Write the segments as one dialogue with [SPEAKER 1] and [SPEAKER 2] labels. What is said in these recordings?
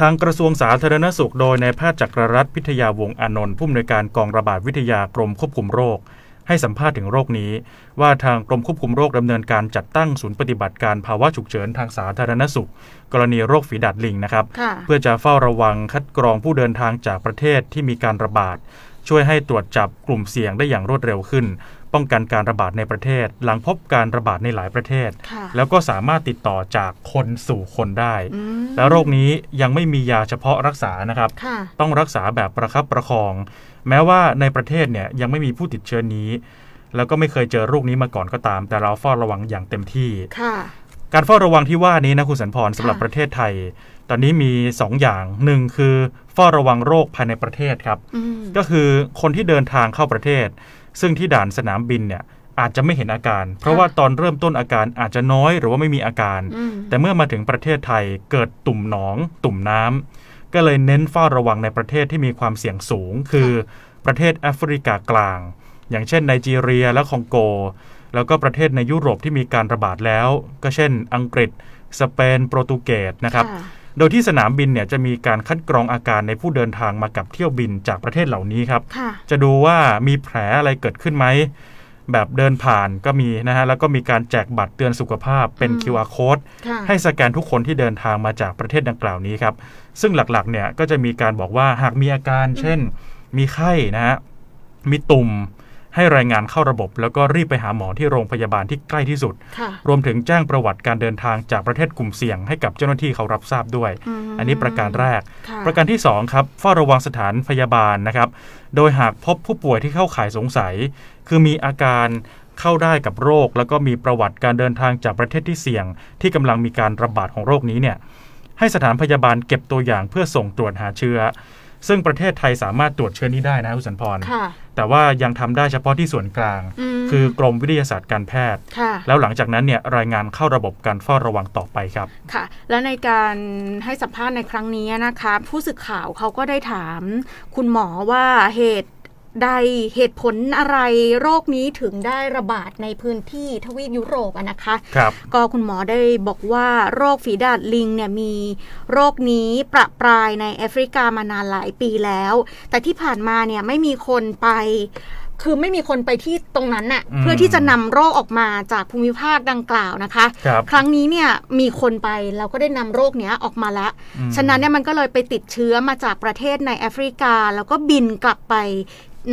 [SPEAKER 1] ทางกระทรวงสาธารณสุขโดยนายแพทย์จักรรัตน์พิทยาวงอานนท์ผู้อำนวยการกองระบาดวิทยากรมควบคุมโรค ให้สัมภาษณ์ถึงโรคนี้ ว่าทางกรมควบคุมโรคดำเนินการจัดตั้งศูนย์ปฏิบัติการภาวะฉุกเฉินทางสาธารณสุข กรณีโรคฝีดาดลิงนะครับ เพื่อจะเฝ้าระวังคัดกรองผู้เดินทางจากประเทศที่มีการระบาดช่วยให้ตรวจจับกลุ่มเสี่ยงได้อย่างรวดเร็วขึ้น ป้องกันการระบาดในประเทศ หลังพบการระบาดในหลายประเทศ
[SPEAKER 2] ค่ะ
[SPEAKER 1] แล้วก็สามารถติดต่อจากคนสู่คนได้
[SPEAKER 2] อืม
[SPEAKER 1] แล้วโรคนี้ยังไม่มียาเฉพาะรักษานะครับ
[SPEAKER 2] ค่ะ
[SPEAKER 1] ต้องรักษาแบบประคับประคอง แม้ว่าในประเทศเนี่ยยังไม่มีผู้ติดเชื้อนี้ แล้วก็ไม่เคยเจอโรคนี้มาก่อนก็ตาม แต่เราเฝ้าระวังอย่างเต็มที่
[SPEAKER 2] ค่ะ
[SPEAKER 1] การเฝ้าระวังที่ว่านี้นะคุณสันพรสำหรับ
[SPEAKER 2] ค่ะ
[SPEAKER 1] ประเทศไทย ตอนนี้มี 2 อย่างหนึ่งคือเฝ้าระวังโรคภายในประเทศครับ
[SPEAKER 2] อืม
[SPEAKER 1] ก็คือคนที่เดินทางเข้าประเทศ ซึ่งที่ด่านสนามบินเนี่ยอาจจะไม่เห็นอาการ เพราะว่าตอนเริ่มต้นอาการอาจจะน้อยหรือว่าไม่มีอาการ
[SPEAKER 2] อืม
[SPEAKER 1] แต่เมื่อมาถึงประเทศไทยเกิดตุ่มหนอง ตุ่มน้ำก็เลยเน้นเฝ้าระวังในประเทศที่มีความเสี่ยงสูง คือประเทศแอฟริกากลาง อย่างเช่นไนจีเรียและคองโก แล้วก็ประเทศในยุโรปที่มีการระบาดแล้ว ก็เช่น อังกฤษ สเปน โปรตุเกสนะครับ
[SPEAKER 2] ค่ะ
[SPEAKER 1] โดยที่สนามบินเนี่ยจะมีการคัดกรองอาการในผู้เดินทางมากับเที่ยวบินจากประเทศเหล่านี้ครับ
[SPEAKER 2] ค่ะ
[SPEAKER 1] จะดูว่ามีแผลอะไรเกิดขึ้นไหม แบบเดินผ่านก็มีนะฮะ แล้วก็มีการแจกบัตรเตือนสุขภาพเป็น
[SPEAKER 2] อืม
[SPEAKER 1] QR code
[SPEAKER 2] ค่ะ
[SPEAKER 1] ให้สแกนทุกคนที่เดินทางมาจากประเทศดังกล่าวนี้ครับ ซึ่งหลักๆเนี่ยก็จะมีการบอกว่าหากมีอาการ เช่น มีไข้นะฮะ มีตุ่ม ให้รายงานเข้าระบบ แล้วก็รีบไปหาหมอที่โรงพยาบาลที่ใกล้ที่สุด
[SPEAKER 2] ค่ะ
[SPEAKER 1] รวมถึงแจ้งประวัติการเดินทางจากประเทศกลุ่มเสี่ยงให้กับเจ้าหน้าที่เขารับทราบด้วย
[SPEAKER 2] ม
[SPEAKER 1] อันนี้ประการแรก
[SPEAKER 2] ค่ะ
[SPEAKER 1] ประการที่2ครับเฝ้าระวังสถานพยาบาลนะครับ โดยหากพบผู้ป่วยที่เข้าข่ายสงสัย คือมีอาการเข้าได้กับโรค แล้วก็มีประวัติการเดินทางจากประเทศที่เสี่ยง ที่กำลังมีการระบาดของโรคนี้เนี่ยให้สถานพยาบาลเก็บตัวอย่างเพื่อส่งตรวจหาเชื้อ ซึ่งประเทศไทยสามารถตรวจเชื้อนี้ได้นะคุณสันพร
[SPEAKER 2] ค่ะ
[SPEAKER 1] แต่ว่ายังทำได้เฉพาะที่ส่วนกลาง
[SPEAKER 2] ม
[SPEAKER 1] คือกรมวิทยาศาสตร์การแพทย์
[SPEAKER 2] ค่ะ
[SPEAKER 1] แล้วหลังจากนั้นเนี่ยรายงานเข้าระบบการเฝ้าระวังต่อไปครับ
[SPEAKER 2] ค่ะ และในการให้สัมภาษณ์ในครั้งนี้นะคะ ผู้สื่อข่าวเขาก็ได้ถามคุณหมอว่าเหตุ ใดเหตุผลอะไรโรคนี้ถึงได้ระบาดในพื้นที่ทวีปยุโรปอะนะคะ
[SPEAKER 1] ครับ
[SPEAKER 2] ก็คุณหมอได้บอกว่าโรคฝีดาดลิงเนี่ยมีโรคนี้ประปรายในแอฟริกามานานหลายปีแล้ว แต่ที่ผ่านมาเนี่ยไม่มีคนไปคือไม่มีคนไปที่ตรงนั้นน่ะ
[SPEAKER 1] อืม
[SPEAKER 2] เพื่อที่จะนำโรคออกมาจากภูมิภาคดังกล่าวนะคะ
[SPEAKER 1] ครับ
[SPEAKER 2] ครั้งนี้เนี่ยมีคนไปแล้วก็ได้นำโรคเนี้ยออกมาแล้ว
[SPEAKER 1] อืม
[SPEAKER 2] ฉะนั้นเนี่ยมันก็เลยไปติดเชื้อมาจากประเทศในแอฟริกา แล้วก็บินกลับไป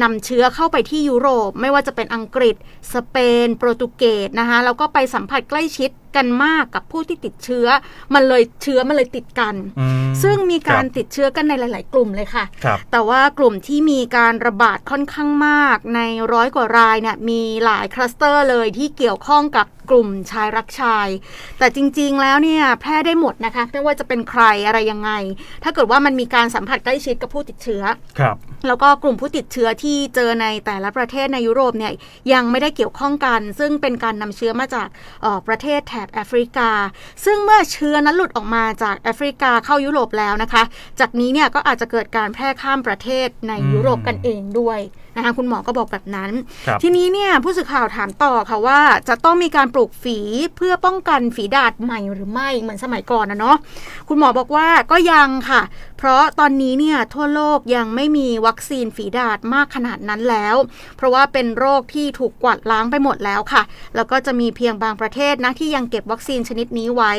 [SPEAKER 2] นำเชื้อเข้าไปที่ยุโรป ไม่ว่าจะเป็นอังกฤษ สเปน โปรตุเกสนะคะแล้วก็ไปสัมผัสใกล้ชิด กันมากกับผู้ที่ติดเชื้อ มันเลยเชื้อมันเลยติดกัน
[SPEAKER 1] อืม
[SPEAKER 2] ซึ่งมีการ
[SPEAKER 1] คบ
[SPEAKER 2] ติดเชื้อกันในหลาย ๆ กลุ่มเลยค่ะ
[SPEAKER 1] ครับ
[SPEAKER 2] แต่ว่ากลุ่มที่มีการระบาดค่อนข้างมากในร้อยกว่ารายเนี่ยมีหลายคลัสเตอร์เลยที่เกี่ยวข้องกับกลุ่มชายรักชาย แต่จริง ๆ แล้วเนี่ยแพร่ได้หมดนะคะ ไม่ว่าจะเป็นใครอะไรยังไง ถ้าเกิดว่ามันมีการสัมผัสใกล้ชิดกับผู้ติดเชื้อ
[SPEAKER 1] ครับ
[SPEAKER 2] แล้วก็กลุ่มผู้ติดเชื้อที่เจอในแต่ละประเทศในยุโรปเนี่ยยังไม่ได้เกี่ยวข้องกัน ซึ่งเป็นการนำเชื้อมาจากเอ่อประเทศแถบแอฟริกา ซึ่งเมื่อเชื้อนั้นหลุดออกมาจากแอฟริกาเข้ายุโรปแล้วนะคะ จากนี้เนี่ยก็อาจจะเกิดการแพร่ข้ามประเทศใน
[SPEAKER 1] อืม
[SPEAKER 2] ยุโรปกันเองด้วยนะคะคุณหมอก็บอกแบบนั้น
[SPEAKER 1] ครับ
[SPEAKER 2] ทีนี้เนี่ยผู้สื่อข่าวถามต่อค่ะว่า จะต้องมีการปลูกฝีเพื่อป้องกันฝีดาดใหม่หรือไม่เหมือนสมัยก่อนนะเนาะคุณหมอบอกว่าก็ยังค่ะเพราะตอนนี้เนี่ยทั่วโลกยังไม่มีวัคซีนฝีดาดมากขนาดนั้นแล้ว เพราะว่าเป็นโรคที่ถูกกวาดล้างไปหมดแล้วค่ะ แล้วก็จะมีเพียงบางประเทศนะที่ยังเก็บวัคซีนชนิดนี้ไว้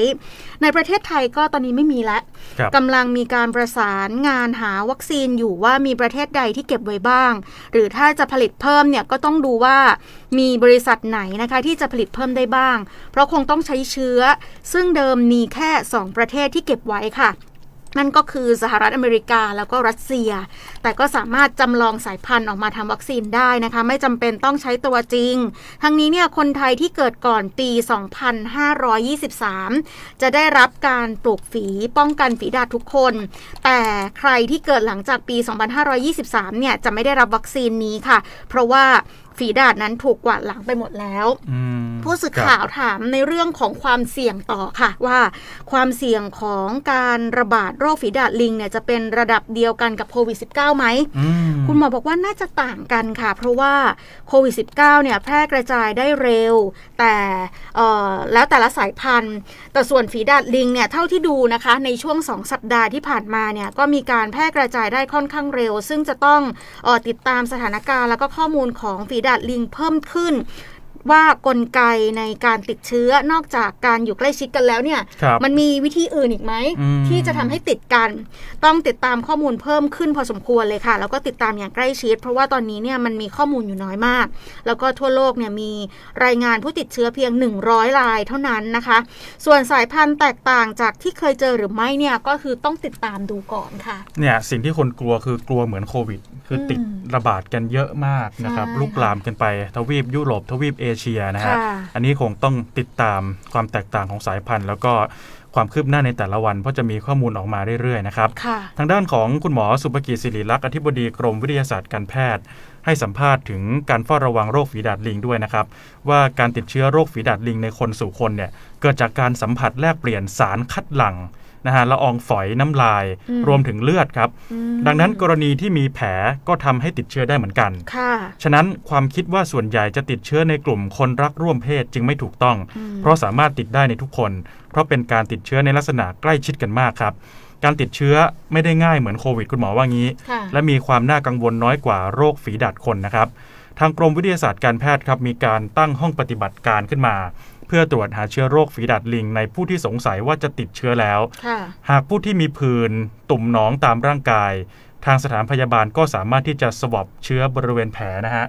[SPEAKER 2] ในประเทศไทยก็ตอนนี้ไม่มีแล้ว
[SPEAKER 1] ครับ
[SPEAKER 2] กำลังมีการประสานงานหาวัคซีนอยู่ว่ามีประเทศใดที่เก็บไว้บ้าง หรือถ้าจะผลิตเพิ่มเนี่ยก็ต้องดูว่ามีบริษัทไหนนะคะที่จะผลิตเพิ่มได้บ้าง เพราะคงต้องใช้เชื้อ ซึ่งเดิมมีแค่ 2 ประเทศที่เก็บไว้ค่ะ นั่นก็คือสหรัฐอเมริกาแล้วก็รัสเซีย แต่ก็สามารถจำลองสายพันธุ์ออกมาทำวัคซีนได้นะคะ ไม่จำเป็นต้องใช้ตัวจริง ทั้งนี้เนี่ยคนไทยที่เกิดก่อนปี 2523 จะได้รับการปลูกฝีป้องกันฝีดาษทุกคน แต่ใครที่เกิดหลังจากปี 2523 เนี่ยจะไม่ได้รับวัคซีนนี้ค่ะ เพราะว่า ฝีดาดนั้นถูกกวาดหลังไปหมดแล้ว
[SPEAKER 1] อืม
[SPEAKER 2] ผู้สื่อ
[SPEAKER 1] ครับ
[SPEAKER 2] ข่าวถามในเรื่องของความเสี่ยงต่อค่ะว่าความเสี่ยงของการระบาดโรคฝีดาดลิงเนี่ยจะเป็นระดับเดียวกันกับโควิด -19 ไหม
[SPEAKER 1] อืม
[SPEAKER 2] คุณหมอบอกว่าน่าจะต่างกันค่ะ เพราะว่าโควิด -19 เนี่ยแพร่กระจายได้เร็ว แต่เอ่อแล้วแต่ละสายพันธุ์ แต่ส่วนฝีดาดลิงเนี่ยเท่าที่ดูนะคะ ในช่วง 2 สัปดาห์ที่ผ่านมาเนี่ยก็มีการแพร่กระจายได้ค่อนข้างเร็ว ซึ่งจะต้องเออติดตามสถานการณ์แล้วก็ข้อมูลของฝีดาดลิงเพิ่มขึ้น ว่ากลไกในการติดเชื้อนอกจากการอยู่ใกล้ชิดกันแล้วเนี่ย
[SPEAKER 1] ครับ
[SPEAKER 2] มันมีวิธีอื่นอีกไหม
[SPEAKER 1] อืม
[SPEAKER 2] ที่จะทำให้ติดกัน ต้องติดตามข้อมูลเพิ่มขึ้นพอสมควรเลยค่ะ แล้วก็ติดตามอย่างใกล้ชิด เพราะว่าตอนนี้เนี่ยมันมีข้อมูลอยู่น้อยมาก แล้วก็ทั่วโลกเนี่ยมีรายงานผู้ติดเชื้อเพียง 100 รายเท่านั้นนะคะ ส่วนสายพันธุ์แตกต่างจากที่เคยเจอหรือไม่เนี่ยก็คือต้องติดตามดูก่อนค่ะ
[SPEAKER 1] เนี่ยสิ่งที่คนกลัวคือกลัวเหมือนโควิด คือติด
[SPEAKER 2] อืม
[SPEAKER 1] ระบาดกันเยอะมากนะครับ
[SPEAKER 2] ใช่
[SPEAKER 1] ลุกลามกันไปทวีปยุโรปทวีปเอเชียนะฮะ
[SPEAKER 2] ค่ะ
[SPEAKER 1] อันนี้คงต้องติดตามความแตกต่างของสายพันธุ์ แล้วก็ความคืบหน้าในแต่ละวัน เพราะจะมีข้อมูลออกมาเรื่อยๆนะครับ
[SPEAKER 2] ค่ะ
[SPEAKER 1] ทางด้านของคุณหมอสุภกิจศิริลักษณ์อธิบดีกรมวิทยาศาสตร์การแพทย์ ให้สัมภาษณ์ถึงการเฝ้าระวังโรคฝีดาดลิงด้วยนะครับว่าการติดเชื้อโรคฝีดาดลิงในคนสู่คนเนี่ยเกิดจากการสัมผัสแลกเปลี่ยนสารคัดหลั่ง นะฮะละอองฝอยน้ำลาย
[SPEAKER 2] อืม
[SPEAKER 1] รวมถึงเลือดครับ
[SPEAKER 2] อืม
[SPEAKER 1] ดังนั้นกรณีที่มีแผลก็ทำให้ติดเชื้อได้เหมือนกัน
[SPEAKER 2] ค่ะ
[SPEAKER 1] ฉะนั้นความคิดว่าส่วนใหญ่จะติดเชื้อในกลุ่มคนรักร่วมเพศจึงไม่ถูกต้อง
[SPEAKER 2] อืม
[SPEAKER 1] เพราะสามารถติดได้ในทุกคน เพราะเป็นการติดเชื้อในลักษณะใกล้ชิดกันมากครับการติดเชื้อไม่ได้ง่ายเหมือนโควิดคุณหมอว่างี้
[SPEAKER 2] ค่ะ
[SPEAKER 1] และมีความน่ากังวลน้อยกว่าโรคฝีดาดคนนะครับ ทางกรมวิทยาศาสตร์การแพทย์ครับมีการตั้งห้องปฏิบัติการขึ้นมา เพื่อตรวจหาเชื้อโรคฝีดาดลิง ในผู้ที่สงสัยว่าจะติดเชื้อแล้ว
[SPEAKER 2] ค่ะ
[SPEAKER 1] หากผู้ที่มีผื่นตุ่มหนองตามร่างกาย ทางสถานพยาบาลก็สามารถที่จะสวอปเชื้อบริเวณแผลนะฮะ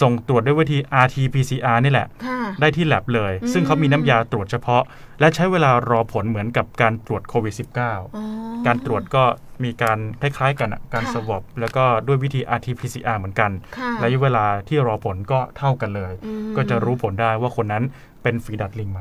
[SPEAKER 1] ส่งตรวจด้วยวิธี RT-PCR นี่แหละ
[SPEAKER 2] ค่ะ
[SPEAKER 1] ได้ที่ l ลบเลย
[SPEAKER 2] อืม
[SPEAKER 1] ซึ่งเขามีน้ำยาตรวจเฉพาะ และใช้เวลารอผลเหมือนกับการตรวจโควิด -19
[SPEAKER 2] อ๋อ
[SPEAKER 1] การตรวจก็มีการคล้ายๆกันอะการ
[SPEAKER 2] ค่ะ
[SPEAKER 1] สวอปแล้วก็ด้วยวิธี RT-PCR เหมือนกัน
[SPEAKER 2] ค่ะ
[SPEAKER 1] ระยะเวลาที่รอผลก็เท่ากันเลย
[SPEAKER 2] อืม
[SPEAKER 1] ก็จะรู้ผลได้ว่าคนนั้นเป็นฝีดาดลิงไหม